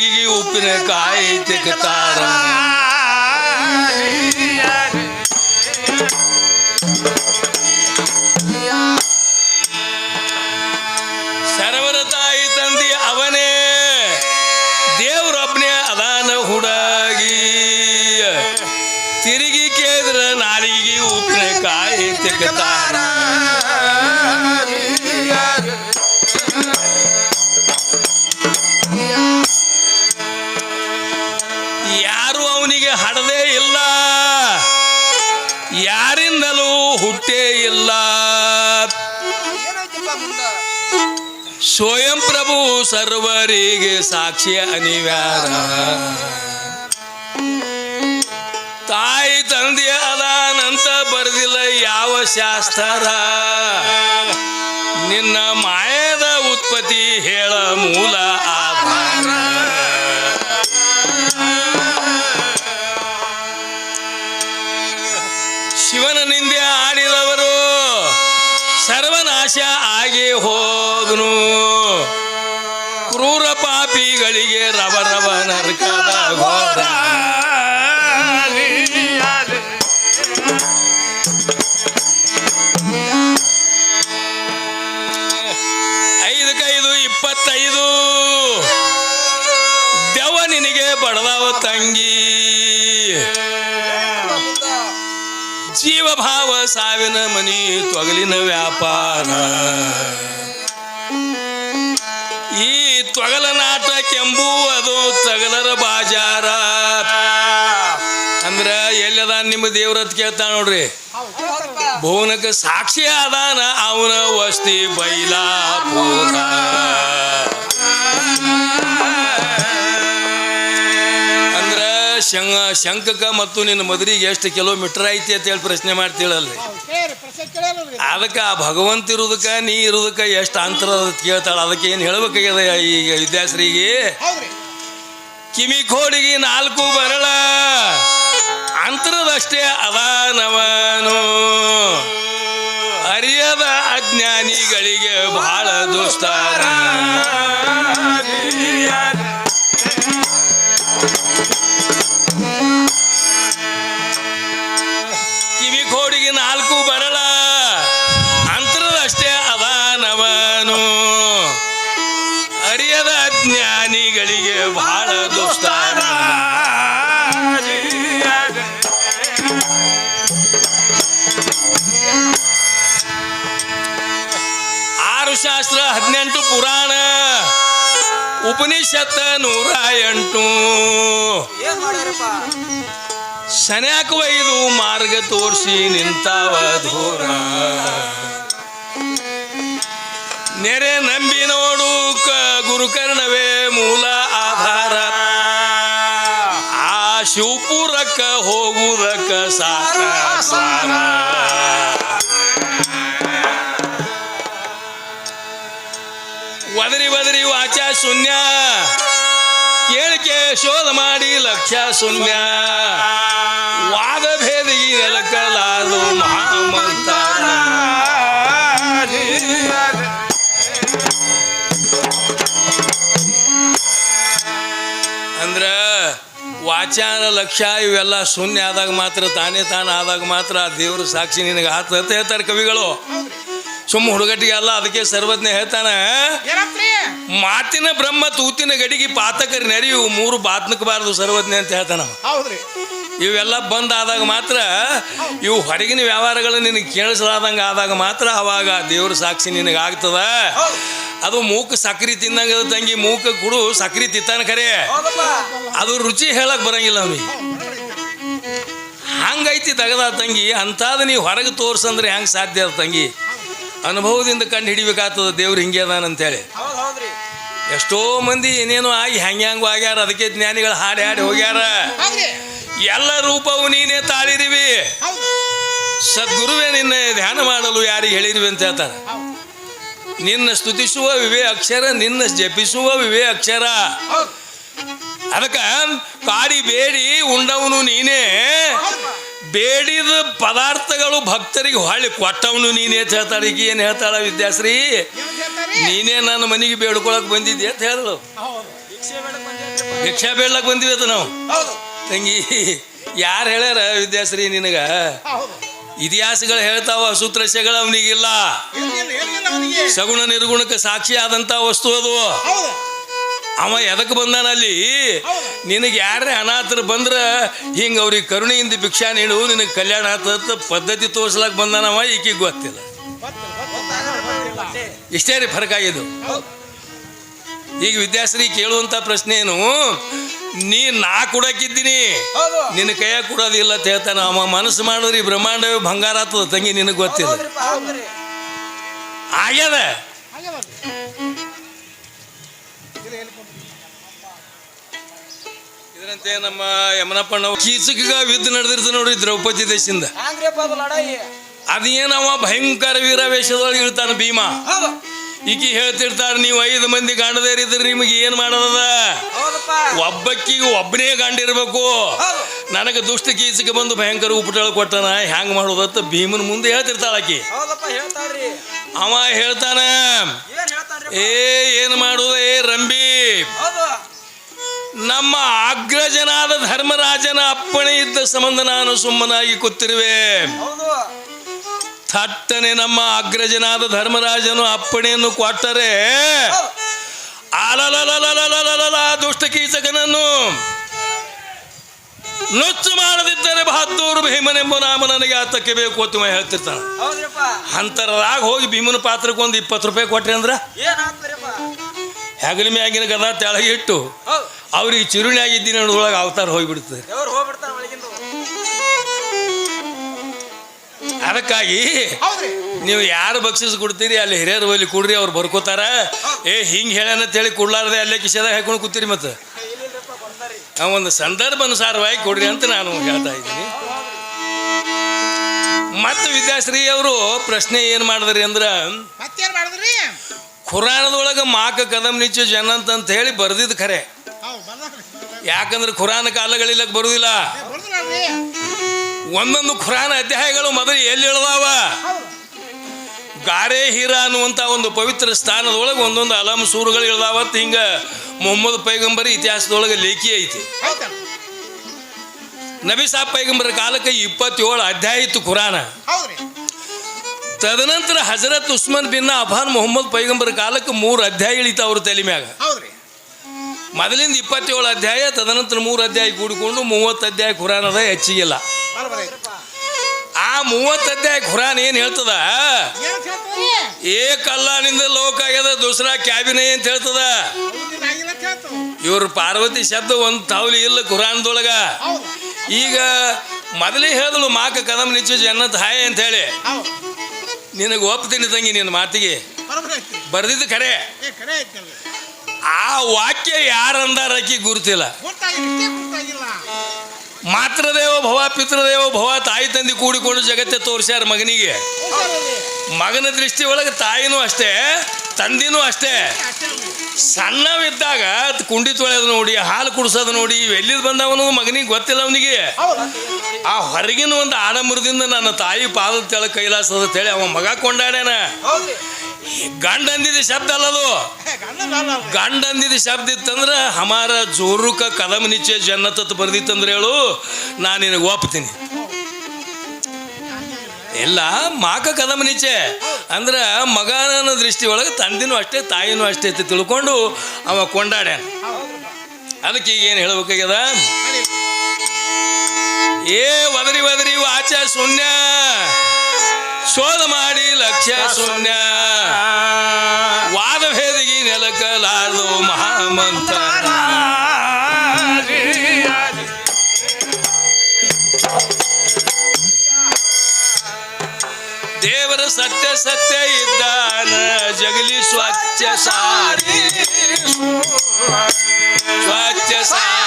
ನಾಲಿಗೆಗೆ ಉಪ್ಪಿನಕಾಯಿ ತಿಕ್ಕತಾರ ಸರ್ವರ ತಾಯಿ ತಂದೆ ಅವನೇ ದೇವ್ರೊಬ್ನೇ ಅದಾನ ಹುಡುಗಿ. ತಿರುಗಿ ಕೇದ್ರ ನಾಲಿಗೆ ಉಪ್ಪಿನಕಾಯಿ ತಿಕ್ಕತಾರ ಯಾರು ಅವನಿಗೆ ಹಡದೇ ಇಲ್ಲ. ಯಾರಿಂದಲೂ ಹುಟ್ಟೇ ಇಲ್ಲ. ಸ್ವಯಂ ಪ್ರಭು ಸರ್ವರಿಗೆ ಸಾಕ್ಷಿ ಅನಿವಾರ. ತಾಯಿ ತಂದೆ ಅದಾನಂತ ಬರೆದಿಲ್ಲ ಯಾವ ಶಾಸ್ತ್ರ. ನಿನ್ನ ಮಾಯದ ಉತ್ಪತ್ತಿ ಹೇಳ ಮೂಲ ಆಧಾರ. ಹೋದನು ಕ್ರೂರ ಪಾಪಿಗಳಿಗೆ ರವ ರವ ನರಕದ ಘೋರ ಐದಕ್ಕೈದು ಇಪ್ಪತ್ತೈದು ದೆವ ನಿನಗೆ ಬಡದವ ತಂಗಿ ಜೀವಭಾವ ಸಾವಿನ ಮನಿ ತೊಗಲಿನ ವ್ಯಾಪಾರ ಈ ಕೆಂಬುವುದು ತಗಲರ ಬಾಜಾರ. ಅಂದ್ರ ಎಲ್ಲದ ನಿಮ್ಮ ದೇವ್ರತ್ ಕೇಳ್ತಾ ನೋಡ್ರಿ? ಭುವನಕ್ಕ ಸಾಕ್ಷಿ ಆದಾನ, ಅವನ ವಸ್ತಿ ಬೈಲಾಪುರ ಅಂದ್ರ ಶಂಕ ಶಂಕಕ ಮತ್ತು ನಿನ್ನ ಮದುವೆಗೆ ಎಷ್ಟು ಕಿಲೋಮೀಟರ್ ಐತಿ ಅಂತ ಹೇಳಿ ಪ್ರಶ್ನೆ ಮಾಡ್ತೀಳಲ್ರಿ. ಅದಕ್ಕೆ ಆ ಭಗವಂತ ಇರುವುದಕ್ಕೆ ನೀ ಇರುವುದಕ್ಕೆ ಎಷ್ಟು ಅಂತರ ಕೇಳ್ತಾಳ. ಅದಕ್ಕೆ ಏನು ಹೇಳ್ಬೇಕಾಗ್ಯದ ಈಗ ವಿದ್ಯಾಶ್ರೀಗೆ? ಕಿಮಿ ಕೋಡಿಗೆ ನಾಲ್ಕು ಬರಳ. ಅಂತರದಷ್ಟೇ ಅದಾನವನು. ಅರಿಯದ ಅಜ್ಞಾನಿಗಳಿಗೆ ಬಹಳ ದುಸ್ತಾರ ಕಿವಿ ಕೋಡಿಗೆ ನಾಲ್ಕು ಬರಳ. ಉಪನಿಷತ್ ನೂರ ಎಂಟು. ಸನ್ಯಾಕ ಒಯ್ದು ಮಾರ್ಗ ತೋರಿಸಿ ನಿಂತಾವ ದೂರ. ನೆರೆ ನಂಬಿ ನೋಡು ಗುರುಕರ್ಣವೇ ಮೂಲ ಆಧಾರ. ಆ ಶಿವಪುರಕ್ಕ ಹೋಗುವುದಕ್ಕ ಸಾರ ಸಾರ ಒದರಿ ಒದರಿ ವಾಚ ಶೂನ್ಯ. ಕೇಳಿಕೆ ಶೋಧ ಮಾಡಿ ಲಕ್ಷ್ಯ ಶೂನ್ಯ. ವಾದ ಭೇದ ನೆಲಕಲಾದು ಮಹಾಮಂತಾರ ಅಂದ್ರ ವಾಚಾನ ಲಕ್ಷ್ಯ ಇವೆಲ್ಲ ಶೂನ್ಯ ಆದಾಗ ಮಾತ್ರ, ತಾನೇ ತಾನ ಆದಾಗ ಮಾತ್ರ ದೇವರು ಸಾಕ್ಷಿ ನಿನಗೆ ಆತ ಹೇಳ್ತಾರೆ ಕವಿಗಳು. ಸುಮ್ಮ ಹುಡುಗಟ್ಟಿಗೆ ಅಲ್ಲ ಅದಕ್ಕೆ ಸರ್ವಜ್ಞ ಹೇಳ್ತಾನೆ ಮಾತಿನ ಬ್ರಹ್ಮ ತೂತಿನ ಗಡಿಗೆ ಪಾತಕರಿ ನೆರೆಯು ಮೂರು ಬಾತ್ನಕಬಾರದು ಸರ್ವಜ್ಞ ಅಂತ ಹೇಳ್ತಾನ ಇವೆಲ್ಲ ಬಂದಾದಾಗ ಮಾತ್ರ ಇವು ಹೊರಗಿನ ವ್ಯವಹಾರಗಳು ನಿನಗೆ ಕೇಳಿಸಲಾದಂಗೆ ಆದಾಗ ಮಾತ್ರ ಅವಾಗ ದೇವ್ರ ಸಾಕ್ಷಿ ನಿನಗೆ ಆಗ್ತದ ಅದು ಮೂಕ ಸಕ್ರಿ ತಿಂದಂಗೆ ತಂಗಿ ಮೂಕ ಕುಡು ಸಕ್ರಿ ತಿತ್ತಾನ ಖರೆ. ಅದು ರುಚಿ ಹೇಳಕ್ ಬರಂಗಿಲ್ಲ ಅವನಿಗೆ. ಹಂಗೈತಿ ತಗದ ತಂಗಿ ಅಂತಾದ ನೀವು ಹೊರಗೆ ತೋರ್ಸಂದ್ರೆ ಹೆಂಗೆ ಸಾಧ್ಯ ಅದ ತಂಗಿ? ಅನುಭವದಿಂದ ಕಂಡು ಹಿಡಿಬೇಕಾಗ್ತದ ದೇವ್ರು ಹಿಂಗೆ ಅದಾನ ಅಂತೇಳಿ. ಹೌದ್ ಹೌದ್ರಿ ಎಷ್ಟೋ ಮಂದಿ ಏನೇನೋ ಆಗಿ ಹೆಂಗೆ ಹೆಂಗು ಆಗ್ಯಾರ ಅದಕ್ಕೆ ಜ್ಞಾನಿಗಳು ಹಾಡಿ ಹಾಡಿ ಹೋಗ್ಯಾರ. ಎಲ್ಲ ರೂಪವು ನೀನೇ ತಾಳಿರಿವಿ ಸದ್ಗುರುವೇ ನಿನ್ನ ಧ್ಯಾನ ಮಾಡಲು ಯಾರಿಗೆ ಹೇಳಿರಿವಿ ಅಂತ ಹೇಳ್ತಾರೆ. ನಿನ್ನ ಸ್ತುತಿಸುವ ವಿವೇ ಅಕ್ಷರ ನಿನ್ನ ಜಪಿಸುವ ವಿವೇ ಅಕ್ಷರ ಅದಕ್ಕೆ ಅದಕ್ಕ ಕಾಡಿ ಬೇಡಿ ಉಂಡವನು ನೀನೇ. ಬೇಡಿದ ಪದಾರ್ಥಗಳು ಭಕ್ತರಿಗೆ ಹೊಳ್ಳಿ ಕೊಟ್ಟವನು ನೀನು ಹೇಳ್ತಾಳೆ. ಈಗ ಏನು ಹೇಳ್ತಾಳ ವಿದ್ಯಾಶ್ರೀ? ನೀನೇ ನನ್ನ ಮನೆಗೆ ಬೇಡ್ಕೊಳಕ್ ಬಂದಿದ್ದೆ ಅಂತ ಹೇಳಿದ್ರು ಭಿಕ್ಷೆ ಬೇಡ್ಲಕ್ ಬಂದಿವಿ ಅದು ನಾವು. ತಂಗಿ ಯಾರು ಹೇಳ್ಯಾರ ವಿದ್ಯಾಶ್ರೀ ನಿನಗ? ಇತಿಹಾಸಗಳು ಹೇಳ್ತಾವ ಸೂತ್ರಸ್ಯಗಳು ಅವನಿಗಿಲ್ಲ. ಸಗುಣ ನಿರ್ಗುಣಕ್ಕೆ ಸಾಕ್ಷಿ ಆದಂತ ವಸ್ತು ಅದು. ಅವ ಎದಕ್ಕೆ ಬಂದಾನ ಅಲ್ಲಿ. ನಿನಗೆ ಯಾರೇ ಅನಾಥರು ಬಂದ್ರೆ? ಹಿಂಗ ಅವ್ರಿಗೆ ಕರುಣೆಯಿಂದ ಭಿಕ್ಷಾ ನೀಡು ನಿನಗೆ ಕಲ್ಯಾಣ ಆತದ ಪದ್ಧತಿ ತೋರ್ಸ್ಲಾಕ್ ಬಂದಾನವ ಈಕಿಗೆ ಗೊತ್ತಿಲ್ಲ. ಇಷ್ಟೇ ರೀ ಫರ್ಕ ಆಗಿದ್ದು. ಈಗ ವಿದ್ಯಾಶ್ರೀ ಕೇಳುವಂತ ಪ್ರಶ್ನೆ ಏನು? ನೀ ನಾ ಕೊಡಕ್ಕಿದ್ದೀನಿ. ನಿನ್ನ ಕೈಯ ಕೊಡೋದಿಲ್ಲ ಅಂತ ಹೇಳ್ತಾನೆ. ಅವ ಮನಸ್ಸು ಮಾಡಿದ್ರಿ ಬ್ರಹ್ಮಾಂಡವೇ ಬಂಗಾರ ಆತದ ತಂಗಿ ನಿನಗೆ ಗೊತ್ತಿಲ್ಲ. ಆಗ್ಯದ? ಇದರಂತೆ ನಮ್ಮ ಯಮನಪ್ಪಣ್ಣ ಕೀಚಕಿಗ ಯುದ್ಧ ನಡೆದಿರ್ತ ನೋಡ್ರಿ ದ್ರೌಪದಿ ದೇಶದಿಂದ. ಅದೇನವ ಭಯಂಕರ ವೀರವೇಶದೊಳಗೆ ಇರ್ತಾನ ಭೀಮ. ಈಕಿ ಹೇಳ್ತಿರ್ತಾರ ನೀವು ಐದು ಮಂದಿ ಗಾಂಡದೇರಿದ್ರೆ ನಿಮಗೆ ಏನ್ ಮಾಡೋದ ಒಬ್ಬಕ್ಕಿಗೆ ಒಬ್ಬನೇ ಗಾಂಡಿರ್ಬೇಕು ನನಗೆ ದುಷ್ಟ ಕೀಚಕ್ಕೆ ಬಂದು ಭಯಂಕರ ಉಪಟಳ ಕೊಟ್ಟನ ಹೆಂಗ್ ಮಾಡೋದತ್ತ ಭೀಮನ ಮುಂದೆ ಹೇಳ್ತಿರ್ತಾಳ ಆಕಿ. ಅವ ಹೇಳ್ತಾನ ಏ ಏನ್ ಮಾಡುದ? ಏ ರಂಬಿ ನಮ್ಮ ಅಗ್ರಜನಾದ ಧರ್ಮರಾಜನ ಅಪ್ಪಣೆ ಇದ್ದ ಸಂಬಂಧ ನಾನು ಸುಮ್ಮನಾಗಿ ಕೂತಿರುವೆ. ಥಟ್ಟನೆ ನಮ್ಮ ಅಗ್ರಜನಾದ ಧರ್ಮರಾಜನು ಅಪ್ಪಣೆಯನ್ನು ಕೊಟ್ಟರೆ ಅಲಲಲಲಲಲಲಲ ದುಷ್ಟ ಕೀಚಕನನ್ನು ನುಚ್ಚು ಮಾಡದಿದ್ದರೆ ಬಹದ್ದೂರು ಭೀಮನೆಂಬ ನಾಮ ನನಗೆ ಆತಕ್ಕೆ ಬೇಕು ಅಂತ ಹೇಳ್ತಿರ್ತಾನ. ಅಂತರಾಗ ಅಂತರದಾಗ ಹೋಗಿ ಭೀಮನ ಪಾತ್ರಕ್ಕೆ ಒಂದು ಇಪ್ಪತ್ತು ರೂಪಾಯಿ ಕೊಟ್ರಿ ಅಂದ್ರ? ಹೆಗಲ ಮ್ಯಾಗಿನ ಗದ ತೆಳಗೆ ಇಟ್ಟು ಅವ್ರಿಗೆ ಚಿರುಣಿ ಆಗಿದ್ದೀನಿ ಅನ್ನೋದೊಳಗೆ ಅವತಾರ ಹೋಗ್ಬಿಡ್ತದೆ ಅದಕ್ಕಾಗಿ ನೀವು ಯಾರು ಬಕ್ಷಿಸ್ ಕೊಡ್ತೀರಿ ಅಲ್ಲಿ ಹಿರಿಯರು ಹೋಗಿ ಕೊಡ್ರಿ ಅವ್ರು ಬರ್ಕೋತಾರ. ಏ ಹಿಂಗೆ ಅಂತ ಹೇಳಿ ಕೊಡ್ಲಾರ್ದೆ ಅಲ್ಲೇ ಕಿಶೆದಾಗ ಹಾಕೊಂಡು ಕೂತೀರಿ ಮತ್ತೆ? ಒಂದು ಸಂದರ್ಭ ಅನುಸಾರವಾಗಿ ಕೊಡ್ರಿ ಅಂತ ನಾನು ಹೇಳ್ತಾ ಇದ್ದೀನಿ. ಮತ್ತು ವಿದ್ಯಾಶ್ರೀ ಅವರು ಪ್ರಶ್ನೆ ಏನು ಮಾಡಿದ್ರಿ ಅಂದ್ರೆ ಖುರಾನದೊಳಗೆ ಮಾಕ ಕದಂ ನಿಚ್ಚ ಜನ ಅಂತ ಹೇಳಿ ಬರ್ದಿದ್ದು ಖರೆ. ಯಾಕಂದ್ರೆ ಖುರಾನ ಕಾಲಗಳಿಲ್ಲ ಬರುದಿಲ್ಲ. ಒಂದೊಂದು ಖುರಾನ ಅಧ್ಯಾಯಗಳು ಮೊದಲು ಎಲ್ಲಿ ಇಳ್ದಾವ? ಗಾರೆ ಹೀರಾ ಅನ್ನುವಂಥ ಒಂದು ಪವಿತ್ರ ಸ್ಥಾನದೊಳಗೆ ಒಂದೊಂದು ಅಲಂ ಸೂರುಗಳು ಇಳ್ದಾವತ್ತು ಹಿಂಗ ಮೊಹಮ್ಮದ್ ಪೈಗಂಬರಿ ಇತಿಹಾಸದೊಳಗೆ ಲೇಖಿ ಐತಿ. ನಬಿ ಸಾಬ್ ಪೈಗಂಬರ ಕಾಲಕ್ಕೆ ಇಪ್ಪತ್ತೇಳು ಅಧ್ಯಾಯ ಇತ್ತು ಖುರಾನ. ತದನಂತರ ಹಜರತ್ ಉಸ್ಮಾನ್ ಬಿನ್ ಅಫಾನ್ ಮೊಹಮ್ಮದ್ ಪೈಗಂಬರ ಕಾಲಕ್ಕೆ ಮೂರು ಅಧ್ಯಾಯ ಇಳಿತ ಅವ್ರ ತಲೆ ಮ್ಯಾಗ. ಹೌದ್ರಿ. ಮೊದಲಿಂದ ಇಪ್ಪತ್ತೇಳು ಅಧ್ಯಾಯ ತದನಂತರ ಮೂರು ಅಧ್ಯಾಯ ಕೂಡಿಕೊಂಡು ಮೂವತ್ತು ಅಧ್ಯಾಯ ಖುರಾನ್ ಅದ ಹೆಚ್ಚಿಗಿಲ್ಲ ಆ ಮೂವತ್ತು ಅಧ್ಯಾಯ ಖುರಾನ್ ಏನು ಹೇಳ್ತದ? ಏಕಲ್ಲಾನಿಂದ ಲೋಕ ಆಗ್ಯದ ದೂಸರಾ ಕ್ಯಾಬಿನ ಅಂತ ಹೇಳ್ತದ. ಇವ್ರ ಪಾರ್ವತಿ ಶಬ್ದ ಒಂದು ತಾವಲಿ ಇಲ್ಲ ಖುರಾನ್ದೊಳಗ ಈಗ ಮೊದಲೇ ಹೇಳಿದಳು ಮಾಕ ಕದಂ ನಿಚ್ಚು ಜನ್ನತ್ ಹಾಯ್ ಅಂತ ಹೇಳಿ. ನಿನಗೆ ಒಪ್ತೀನಿ ತಂಗಿ ನಿನ್ನ ಮಾತಿಗೆ? ಬರ್ದಿದ್ದು ಕರೆ. ಆ ವಾಕ್ಯ ಯಾರಂದಾರ ಅಕಿ ಗುರುತಿಲ್ಲ. ಮಾತೃದೇವ ಭವ ಪಿತೃದೇವ ಭವ ತಾಯಿ ತಂದೆ ಕೂಡಿಕೊಂಡು ಜಗತ್ತೆ ತೋರಿಸ್ಯಾರ ಮಗನಿಗೆ. ಮಗನ ದೃಷ್ಟಿ ಒಳಗೆ ತಾಯಿನೂ ಅಷ್ಟೇ ತಂದಿನೂ ಅಷ್ಟೇ. ಸಣ್ಣವಿದ್ದಾಗ ಕುಂಡಿ ತೊಳೆಯೋದು ನೋಡಿ ಹಾಲು ಕುಡಿಸೋದು ನೋಡಿ ಎಲ್ಲಿದ್ ಬಂದವನು ಮಗನಿಗೆ ಗೊತ್ತಿಲ್ಲ ಅವನಿಗೆ. ಆ ಹೊರಗಿನ ಒಂದು ಆಡಂಬರದಿಂದ ನನ್ನ ತಾಯಿ ಪಾದದ ತೆಳ ಕೈಲಾಸದ ಅಂತೇಳಿ ಅವ ಮಗ ಕೊಂಡಾಡ್ಯಾನ. ಗಂಡಂದಿದ್ದು ಗಂಡ ಅಂದಿದ್ದ ಶಬ್ದ ಅಲ್ಲದು. ಗಂಡ ಅಂದಿದ ಶಬ್ದ ಇತ್ತಂದ್ರೆ ಹಮಾರ ಜೋರುಕ ಕದಮ ನಿಚ್ಚೆ ಜನ್ನತತ್ ಬರ್ದಿತ್ತಂದ್ರೆ ಹೇಳು ನಾನು ನಿನಗೆ ಒಪ್ತೀನಿ. ಇಲ್ಲ ಮಾಕ ಕದಮ ನಿಚ್ಚೆ. ಅಂದ್ರೆ ಮಗನ ದೃಷ್ಟಿ ಒಳಗೆ ತಂದಿನೂ ಅಷ್ಟೇ, ತಾಯಿನೂ ಅಷ್ಟೇ ಅಂತ ತಿಳ್ಕೊಂಡು ಅವ ಕೊಂಡಾಡ್ಯಾನ. ಅದಕ್ಕೆ ಈಗ ಏನು ಹೇಳ್ಬೇಕಾಗ್ಯದ? ಏ ವದರಿ ಒದರಿ ವಾಚ ಶೂನ್ಯ, ಶೋಧ ಮಾಡಿ ಲಕ್ಷ್ಯ ಶೂನ್ಯ, ವಾದ ಭೇದಿಗೆ ಮಹಾಮಂತ ಮಹಾಮಂತ್ರ. ದೇವರ ಸತ್ಯ ಸತ್ಯ ಇದ್ದಾನ ಜಗಲಿ ಸ್ವಚ್ಛ ಸಾರಿ. ಸ್ವಚ್ಛ ಸಾರಿ.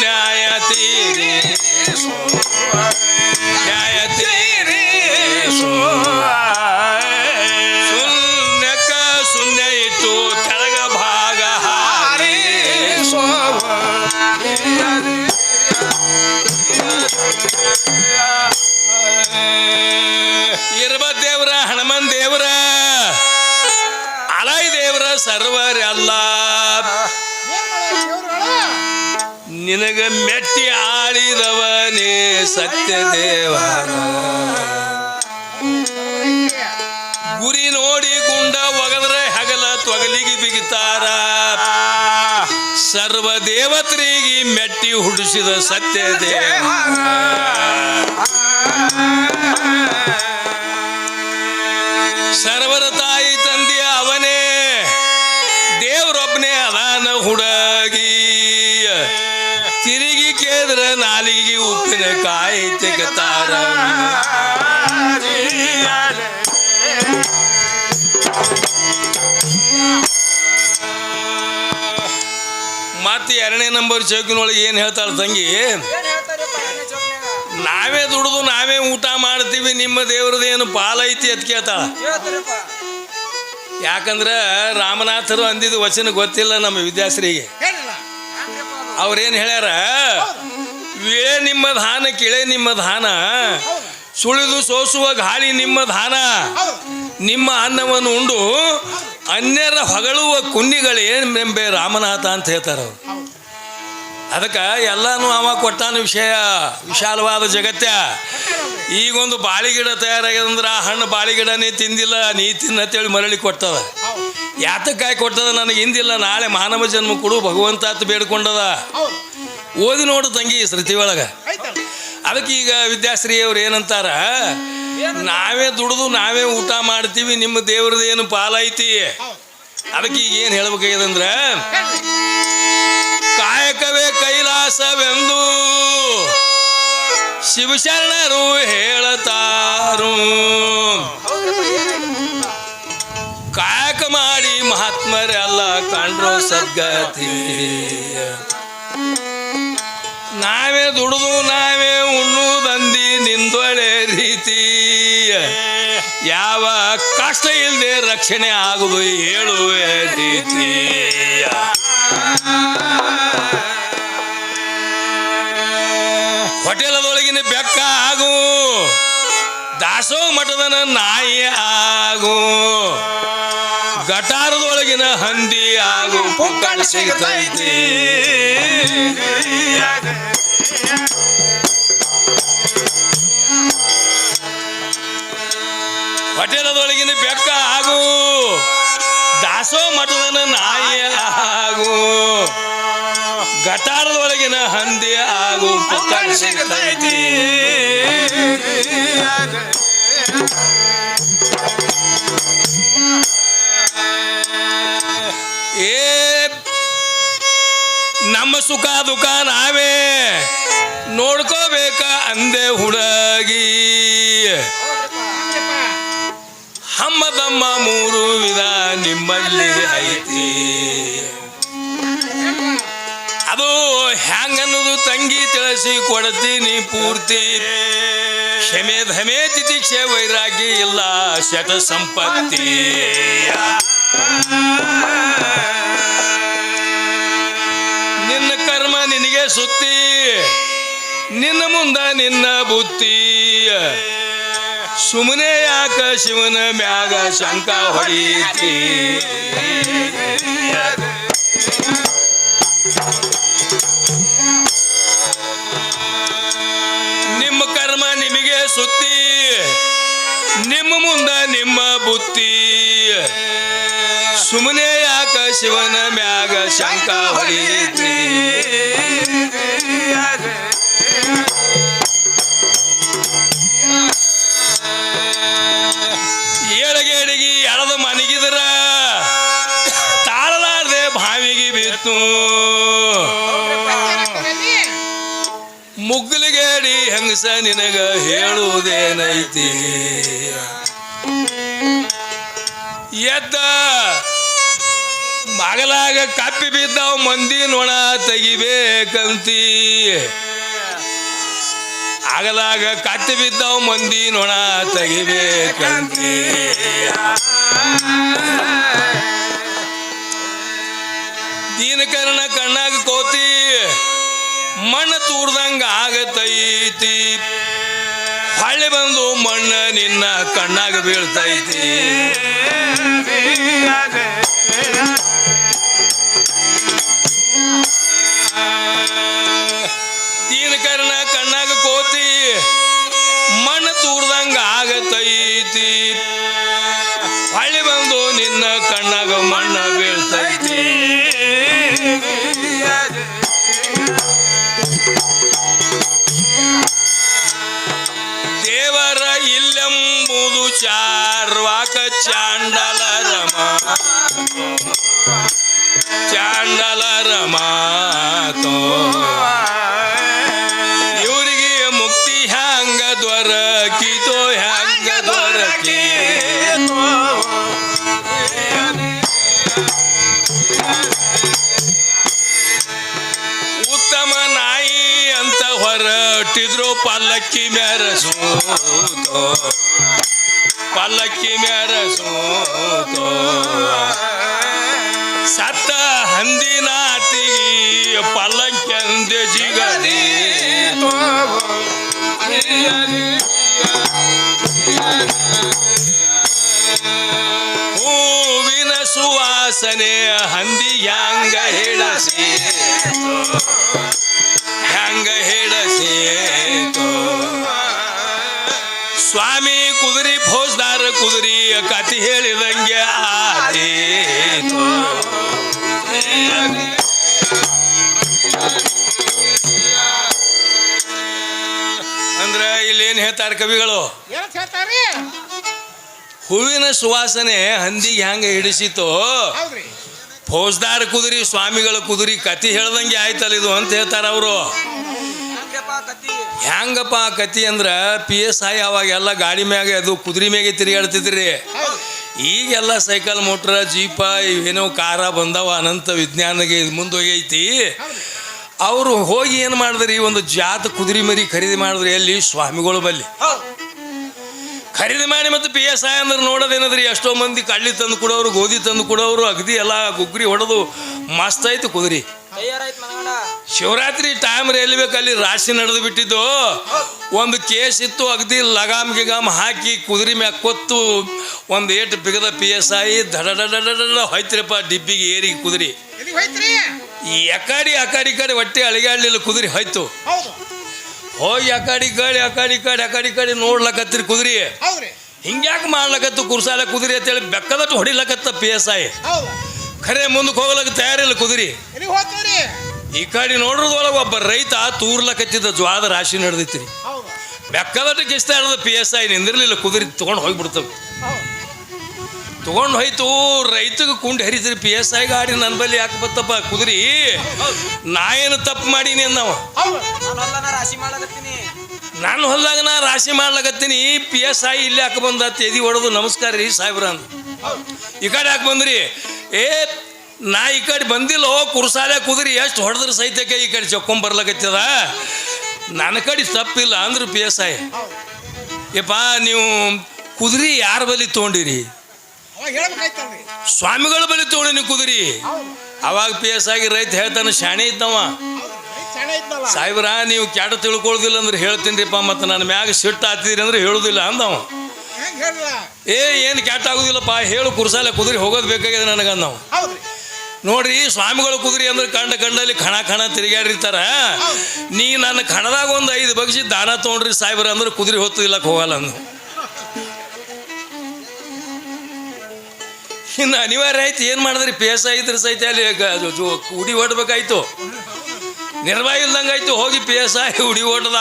ನ್ಯಾಯ ತೀರಿಸುವ ಸತ್ಯ ದೇವ ಗುರಿ ನೋಡಿ ಗುಂಡ ಒಗದ್ರೆ ಹಗಲ ತೊಗಲಿಗೆ ಬಿಗಿತಾರ. ಸರ್ವ ದೇವತರಿಗೆ ಮೆಟ್ಟಿ ಹುಡಿಸಿದ ಸತ್ಯ ದೇವ ಕಾಯಿ ತೆಗತಾರ. ಮತ್ತೆ ಎರಡನೇ ನಂಬರ್ ಚೌಕಿನೊಳಗೆ ಏನು ಹೇಳ್ತಾಳೆ ತಂಗಿ? ನಾವೇ ದುಡಿದು ನಾವೇ ಊಟ ಮಾಡ್ತೀವಿ ನಿಮ್ಮ ದೇವ್ರದ್ದು ಏನು ಪಾಲೈತಿ ಅಂತ ಕೇಳ್ತಾಳ. ಯಾಕಂದ್ರೆ ರಾಮನಾಥರು ಅಂದಿದ್ದು ವಚನ ಗೊತ್ತಿಲ್ಲ ನಮ್ಮ ವಿದ್ಯಾಶ್ರೀಗೆ. ಅವ್ರೇನು ಹೇಳ್ಯಾರ? ವಿಳೆ ನಿಮ್ಮ ಧಾನ, ಕಿಳೆ ನಿಮ್ಮ ಧಾನ. ಸುಳಿದು ಸೋಸುವ ಗಾಳಿ ನಿಮ್ಮ ಧಾನ, ನಿಮ್ಮ ಅನ್ನವನ್ನು ಉಂಡು, ಅನ್ಯರ ಹೊಗಳುವ ಕುನ್ನಿಗಳೇನೆಂಬೆ ರಾಮನಾಥ ಅಂತ ಹೇಳ್ತಾರ ಅದಕ್ಕೆ ಎಲ್ಲಾನು ಅವ ಕೊಟ್ಟಾನ ವಿಷಯ, ವಿಶಾಲವಾದ ಜಗತ್ಯ ಈಗೊಂದು ಬಾಳಿಗಿಡ ತಯಾರಾಗ್ಯದಂದ್ರೆ ಆ ಹಣ್ಣು ಬಾಳಿಗಿಡನೇ ತಿಂದಿಲ್ಲ, ನೀ ತಿನ್ನತ್ತೇಳಿ ಮರಳಿ ಕೊಟ್ಟದ ಯಾತಕ್ಕಾಯಿ ಕೊಟ್ಟದ ನನಗೆ ಹಿಂದಿಲ್ಲ ನಾಳೆ ಮಾನವ ಜನ್ಮ ಕೊಡು ಭಗವಂತ ಬೇಡ್ಕೊಂಡದ. ಓದಿ ನೋಡು ತಂಗಿ ಸೃತಿ ಒಳಗೆ. ಅದಕ್ಕೆ ಈಗ ವಿದ್ಯಾಶ್ರೀ ಅವ್ರು ಏನಂತಾರ? ನಾವೇ ದುಡಿದು ನಾವೇ ಊಟ ಮಾಡ್ತೀವಿ ನಿಮ್ಮ ದೇವ್ರದ್ದು ಏನು ಪಾಲೈತಿ ಅದಕ್ಕೆ ಈಗ ಏನು ಹೇಳ್ಬೇಕಾಗ್ಯದಂದ್ರೆ. ಕಾಯಕವೇ ಕೈಲಾಸವೆಂದು ಶಿವಶರಣರು ಹೇಳತಾರು? ಕಾಯಕ ಮಾಡಿ ಮಹಾತ್ಮರೆಲ್ಲ ಕಂಡ್ರು ಸದ್ಗತಿ ನಾವೇ ದುಡಿದು ನಾವೇ ಉಣ್ಣುದಂದಿ ನಿಂದೊಳೆ ರೀತಿ. ಯಾವ ಕಷ್ಟ ಇಲ್ಲದೆ ರಕ್ಷಣೆ ಆಗುದು ಹೇಳುವೆ ರೀತಿ. ಹೊಟೇಲದೊಳಗಿನ ಬೆಕ್ಕ ಆಗು ದಾಸೋ ಮಠದನ ನಾಯಿ ಆಗು ಗಟಾರದೊಳಗಿನ ಹಂದಿ ಆಗು ಪುಕ್ಕಳ ಸಿಗ್ತೈತಿ. ಹೊಟೇಲದೊಳಗಿನ ಬೆಕ್ಕ ಆಗು. ದಾಸೋ ಮಠದ ನಾಯಿ ಆಗು. ಗಟಾರದೊಳಗಿನ ಹಂದಿ ಆಗು. ಸಿಗ್ತೈತಿ ಏ ನಮ್ಮ ಸುಖ ದುಃಖ ನಾವೇ ನೋಡ್ಕೋಬೇಕ ಅಂದೆ ಹುಡುಗಿ. ಹಮ್ಮದಮ್ಮ ಮೂರು ವಿಧ ನಿಮ್ಮಲ್ಲಿ ಐತಿ. ಅದು ಹ್ಯಾಂಗನ್ನೋದು ತಂಗಿ ತಿಳಿಸಿ ಕೊಡ್ತೀನಿ ಪೂರ್ತಿ. ಕ್ಷಮೆ ಧಮೆ ತಿತಿಕ್ಷೆ ವೈರಾಗಿ ಇಲ್ಲ ಶತ ಸಂಪತ್ತಿ ಸುತ್ತಿ. ನಿನ್ನ ಮುಂದ ನಿನ್ನ ಬುತ್ತಿ. ಸುಮ್ಮನೆ ಯಾಕ ಶಿವನ ಮ್ಯಾಗ ಶಂಕ ಹೊಡೀತಿ? ನಿಮ್ಮ ಕರ್ಮ ನಿಮಗೆ ಸುತ್ತಿ. ನಿಮ್ಮ ಮುಂದ ನಿಮ್ಮ ಬುತ್ತಿ. ಸುಮ್ಮನೆ ಯಾಕ ಶಿವನ ಮ್ಯಾಗ ಶಂಕ ಹೊಡಿತಿ ಏಳಗೇಡಿಗೆ ಎಳದ ಮನಗಿದ್ರ ತಾಳಲಾರ್ದೆ ಬಾವಿಗೆ ಬಿತ್ತು. ಮುಗ್ಲಿಗೇಡಿ ಹೆಂಗಸ ನಿನಗ ಹೇಳುವುದೇನೈತಿ? ಎದ್ದ ಮಗಲಾಗ ಕಪ್ಪಿ ಬಿದ್ದಾವ ಮಂದಿ ನೊಣ ತೆಗಿಬೇಕಂತಿ. ಆಗಲಾಗ ಕತ್ತಿ ಬಿದ್ದಾವ ಮಂದಿ ನೊಣ ತೆಗಿಬೇಕಂತಿ. ದೀನಕರಣ ಕಣ್ಣಾಗ ಕೋತಿ, ಮಣ್ಣು ತೂರ್ದಂಗ ಆಗತೈತಿ. ಹಳ್ಳಿ ಬಂದು ಮಣ್ಣ ನಿನ್ನ ಕಣ್ಣಾಗ ಬೀಳ್ತೈತಿ. ದೀನಕರನ ಕಣ್ಣಾಗ ಕೋತಿ ಮಣ್ಣ ತೂರ್ದಂಗ ಆಗತೈತಿ. ಹಳ್ಳಿ ಬಂದು ನಿನ್ನ ಕಣ್ಣಗ ಮಣ್ಣ ಬೀಳ್ತೈತಿ. ದೇವರ ಇಲ್ಲ ಚಾರ್ವಾಕ ಚಾಂಡಲರ ಚಾಂಡಲರ ಮಾತೋ ಇವರಿಗೆ ಮುಕ್ತಿ ಹ್ಯಾಂಗ ದೊರಕಿತೋ ಹ್ಯಾಂಗ ದೊರಕಿ ಉತ್ತಮ ನಾಯಿ ಅಂತ ಹೊರಟಿದ್ರು ಪಲ್ಲಕ್ಕಿ ಮೆರಸೂತೋ ಪಲ್ಲಕ್ಕಿ ಮೆರಸೂತೋ ಸತ್ತ ಹಂದಿನಾತಿಗಿ ಪಲ್ಲಕ್ಕಿ ಅಂದೆ ಜಿಗದಿ. ಹೂವಿನ ಸುವಾಸನೆ ಹಂದಿ ಹ್ಯಾಂಗ ಹೇಳಸಿ ಹ್ಯಾಂಗ ಹೇಳಸಿ ಫೌಜ್ದಾರ ಕುದುರಿ ಕತಿ ಹೇಳಿದಂಗೆ ಆದೀತು ಅಂದ್ರೆ ಇಲ್ಲಿ ಏನ್ ಹೇಳ್ತಾರೆ ಕವಿಗಳು? ಹೂವಿನ ಸುವಾಸನೆ ಹಂದಿಗೆ ಹ್ಯಾಂಗ ಹಿಡಿಸಿತು? ಫೌಜ್ದಾರ್ ಕುದುರಿ ಸ್ವಾಮಿಗಳ ಕುದುರಿ ಕತಿ ಹೇಳ್ದಂಗೆ ಆಯ್ತಲ್ಲ ಇದು ಅಂತ ಹೇಳ್ತಾರ ಅವರು. ಹ್ಯಾಂಗಪ್ಪ ಆ ಕತಿ ಅಂದ್ರೆ ಪಿ ಎಸ್ ಐ ಅವಾಗೆಲ್ಲ ಗಾಡಿ ಮ್ಯಾಗೆ ಅದು ಕುದುರೆ ಮ್ಯಾಗೆ ತಿರುಗಾಡ್ತಿದ್ರಿ. ಈಗೆಲ್ಲ ಸೈಕಲ್, ಮೋಟ್ರ ಜೀಪ ಇವೇನೋ ಕಾರ ಬಂದವ, ಅನಂತ ವಿಜ್ಞಾನಗೆ ಮುಂದೋಗೈತಿ ಹೌದ್ರಿ ಅವರು ಹೋಗಿ ಏನು ಮಾಡಿದ್ರಿ, ಒಂದು ಜಾತ ಕುದುರೆ ಮರಿ ಖರೀದಿ ಮಾಡಿದ್ರಿ ಎಲ್ಲಿ ಸ್ವಾಮಿಗಳು ಬಲ್ಲಿ. ಖರೀದಿ ಮಾಡಿ ಮತ್ತು ಪಿ ಎಸ್ ಐ ಅಂದ್ರೆ ನೋಡೋದೇನದ್ರಿ, ಎಷ್ಟೋ ಮಂದಿ ಕಳ್ಳಿ ತಂದು ಕೊಡೋರು, ಗೋಧಿ ತಂದು ಕೊಡೋರು, ಅಗದಿ ಎಲ್ಲ ಗುಗ್ರಿ ಹೊಡೆದು ಮಸ್ತ್ ಆಯ್ತು ಕುದುರೆ. ಶಿವರಾತ್ರಿ ಟೈಮ್ ಎಲ್ಲಿ ಅಲ್ಲಿ ರಾಶಿ ನಡೆದು ಬಿಟ್ಟಿದ್ದು. ಒಂದು ಕೇಸ್ ಇತ್ತು ಅಗದಿ ಲಗಾಮ್ ಗಿಗಾಮ್ ಹಾಕಿ ಕುದುರೆ ಮ್ಯಾಗ ಕೊತ್ತು ಒಂದು ಏಟು ಬಿಗದ ಪಿ ಎಸ್ ಐ ದಡ ಹೋಯ್ತಿರಪ್ಪ ಡಿಬ್ಬಿಗೆ ಏರಿ ಕುದುರೆ. ಈ ಅಕಾಡಿ ಅಕಾಡಿ ಕಡೆ ಹೊಟ್ಟೆ ಅಳಿಗಾಡ್ಲಿಲ್ಲ ಕುದುರೆ ಹೋಯ್ತು. ಹೋಗಿ ಅಕಾಡಿ ಕಡೆ ಅಕಾಡಿ ಕಡೆ ಅಕಾಡಿ ಕಡೆ ನೋಡ್ಲಕತ್ತಿರಿ ಕುದುರೆ. ಹಿಂಗ್ಯಾಕೆ ಮಾಡ್ಲಕತ್ತು ಕುರ್ಸಾಲ ಕುದುರೆ ಅಂತೇಳಿ ಬೆಕ್ಕದಟ್ಟು ಹೊಡಿಲಕತ್ತ ಪಿ ಎಸ್ ಐ ಖರೆ ಮುಂದಕ್ಕೆ ಹೋಗ್ಲಕ್ಕ ತಯಾರಿಲ್ಲ ಕುದುರೆ. ಈ ಕಡೆ ನೋಡ್ರದೊಳಗೆ ಒಬ್ಬ ರೈತ ತೂರ್ಲಕತ್ತಿದ್ದ ಜ್ವಾದ ರಾಶಿ ನಡೆದೈತಿ ಬೆಕ್ಕದಟ್ಟು ಕಿಸ್ತಾ ಇರೋದು ಪಿ ಎಸ್ ಐ ನಿಂದಿರ್ಲಿಲ್ಲ ಕುದುರೆ ತೊಗೊಂಡು ಹೋಗಿಬಿಡ್ತವೆ. ತೊಗೊಂಡು ಹೋಯ್ತು ರೈತಗೆ ಕುಂಡು ಹರಿತೀರಿ ಪಿ ಎಸ್ ಐ ಗಾಡಿ ನನ್ನ ಬಲ್ಲಿ ಯಾಕೆ ಬತ್ತಪ್ಪ ಕುದುರಿ. ನಾ ಏನು ತಪ್ಪು ಮಾಡೀನಿ ಅಂದವ ನಾನು ಹೊಲ್ದಾಗ ನಾ ರಾಶಿ ಮಾಡ್ಲಕತ್ತೀನಿ ಪಿ ಎಸ್ ಐ ಇಲ್ಲಿ ಯಾಕೆ ಬಂದ ತೆದಿ ಹೊಡೆದು ನಮಸ್ಕಾರ ರೀ ಸಾಹೇಬ್ರ ಅಂದ. ಈ ಕಡೆ ಯಾಕೆ ಬಂದ್ರಿ? ಏ ನಾ ಈ ಕಡೆ ಬಂದಿಲ್ಲ, ಕುರ್ಸಾಲೆ ಕುದುರಿ ಎಷ್ಟು ಹೊಡೆದ್ರೆ ಸಹಿತಕ್ಕೆ ಈ ಕಡೆ ಚಕ್ಕೊಂಡ್ ಬರ್ಲಕತ್ತದ? ನನ್ನ ಕಡೆ ತಪ್ಪಿಲ್ಲ ಅಂದ್ರೆ ಪಿ ಎಸ್ ಐ. ಯಪ್ಪ, ನೀವು ಕುದುರಿ ಯಾರ ಬಲಿ ತೊಗೊಂಡಿರಿ? ಸ್ವಾಮಿಗಳ ಬಲಿ ತೊಗೊಂಡಿ ನೀವು ಕುದುರಿ. ಅವಾಗ ಪಿ ಎಸ್ ಆಗಿ ರೈತ ಹೇಳ್ತಾನೆ, ಶಾಣೆ ಇದ್ದವ. ಸಾಹೇಬ್ರ, ನೀವು ಕ್ಯಾಟ ತಿಳ್ಕೊಳ್ದಿಲ್ಲ ಅಂದ್ರೆ ಹೇಳ್ತೀನಿರಿಪ್ಪ, ಮತ್ತು ನನ್ನ ಮ್ಯಾಗ ಸಿಟ್ಟು ಹಾಕ್ತಿದ್ರಿ ಅಂದ್ರೆ ಹೇಳುದಿಲ್ಲ ಅಂದವ. ಏ, ಏನು ಕ್ಯಾಟ ಆಗುದಿಲ್ಲಪ್ಪ, ಹೇಳು ಕುರ್ಸಾಲೆ ಕುದುರಿ ಹೋಗೋದು ಬೇಕಾಗಿದೆ ನನಗಂದವ. ನೋಡ್ರಿ, ಸ್ವಾಮಿಗಳು ಕುದುರೆ ಅಂದ್ರೆ ಕಂಡ ಕಂಡಲ್ಲಿ ಖಣ ಖಣ ತಿರುಗಾಡಿರ್ತಾರ ನೀ ನನ್ನ ಖಣದಾಗ ಒಂದು ಐದು ಬಗ್ಸಿ ದಾನ ತೊಗೊಂಡ್ರಿ ಸಾಹೇಬ್ರ ಅಂದ್ರೆ ಕುದುರೆ ಹೊತ್ತು ಇಲ್ಲಕ್ಕೆ ಹೋಗಲ್ಲ ಅಂದು ಇನ್ನು ಅನಿವಾರ್ಯ ಆಯ್ತು, ಏನು ಮಾಡಿದ್ರಿ? ಪೇಸ ಇದ್ರ ಸಹಿತ ಅಲ್ಲಿ ಉಡಿ ಓಡ್ಬೇಕಾಯ್ತು. ಇಲ್ದಂಗೆ ಆಯ್ತು, ಹೋಗಿ ಪೇಸ ಉಡಿ ಹೊಡ್ದ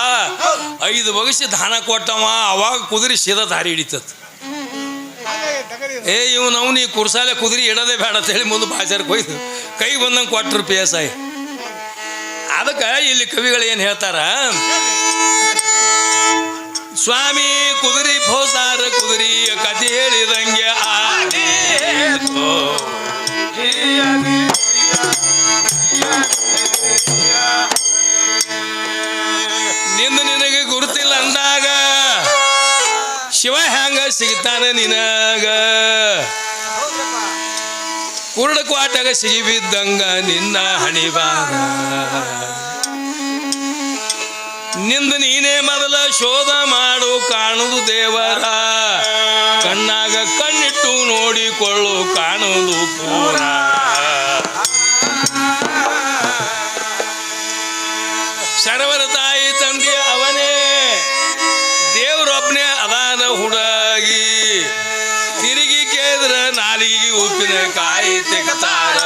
ಐದು ಬಗಸಿ ದಾನ ಕೊಟ್ಟವ, ಅವಾಗ ಕುದುರೆ ಸೀದಾ ದಾರಿ ಹಿಡಿತತ್. ಹಾಗೆ ತಗರಿ ಏ ಇವ್ ನಾವು ನೀ ಕುರ್ಸಾಲೆ ಕುದುರೆ ಇಡದೆ ಬೇಡ ಅಂತ ಹೇಳಿ ಮುಂದೆ ಬಾಜಾರ್ಗೆ ಹೋಯ್ತು. ಕೈ ಬಂದಂಗೆ ಕೊಟ್ರು ಪಿ ಎಸ್ ಐ. ಅದಕ್ಕೆ ಇಲ್ಲಿ ಕವಿಗಳು ಏನು ಹೇಳ್ತಾರ? ಸ್ವಾಮಿ ಕುದುರಿ ಭೋಸಾರ ಕುದುರಿ ಕತೆ ಹೇಳಿದಂಗೆ ನಿನ್ನ ನಿನಗೆ ಗುರುತಿಲ್ಲ ಅಂದಾಗ ಶಿವ ಹ್ಯಾಂಗ ಸಿಗ್ತಾನೆ ನಿನಗ? ಕುರುಡ ಕ್ವಾಟಗ ಸಿಗಿಬಿದ್ದಂಗ ನಿನ್ನ ಹಣಿಬಾರ ನಿಂದ ನೀನೇ ಮೊದಲ ಶೋಧ ಮಾಡು ಕಾಣುದು ದೇವರ. ಕಣ್ಣಾಗ ಕಣ್ಣಿಟ್ಟು ನೋಡಿಕೊಳ್ಳು ಕಾಣುವುದು ಪೂರ. ಕಾಯಿ ತೆಗತಾರ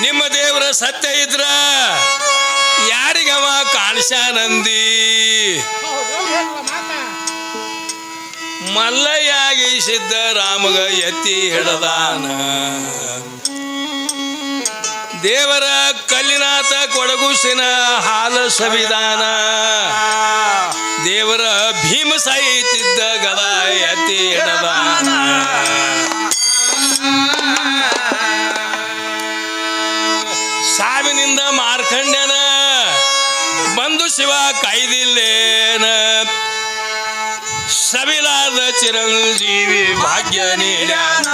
ನಿಮ್ಮ ದೇವರ ಸತ್ಯ ಇದ್ರ ಯಾರಿಗವ ಕಾಣಿಸ್ಯಾನಂದಿ ಮಲ್ಲಯಾಗಿ ಸಿದ್ದರಾಮಗ ಎತ್ತಿ ಹಿಡದಾನ. ದೇವರ ಕಲ್ಲಿನಾಥ ಕೊಡಗುಸಿನ ಹಾಲ ಸವಿಧಾನ. ದೇವರ ಭೀಮ ಸಾಯಿತಿದ್ದ ಗದ ಎತ್ತಿ ಎಡದ ಸಾವಿನಿಂದ ಮಾರ್ಕಂಡ್ಯನ, ಬಂದು ಶಿವ ಕಾಯ್ದಿಲ್ಲೇನ ಸವಿಲಾದ ಚಿರಂಜೀವಿ ಭಾಗ್ಯ ನೀಡ್ಯಾನ.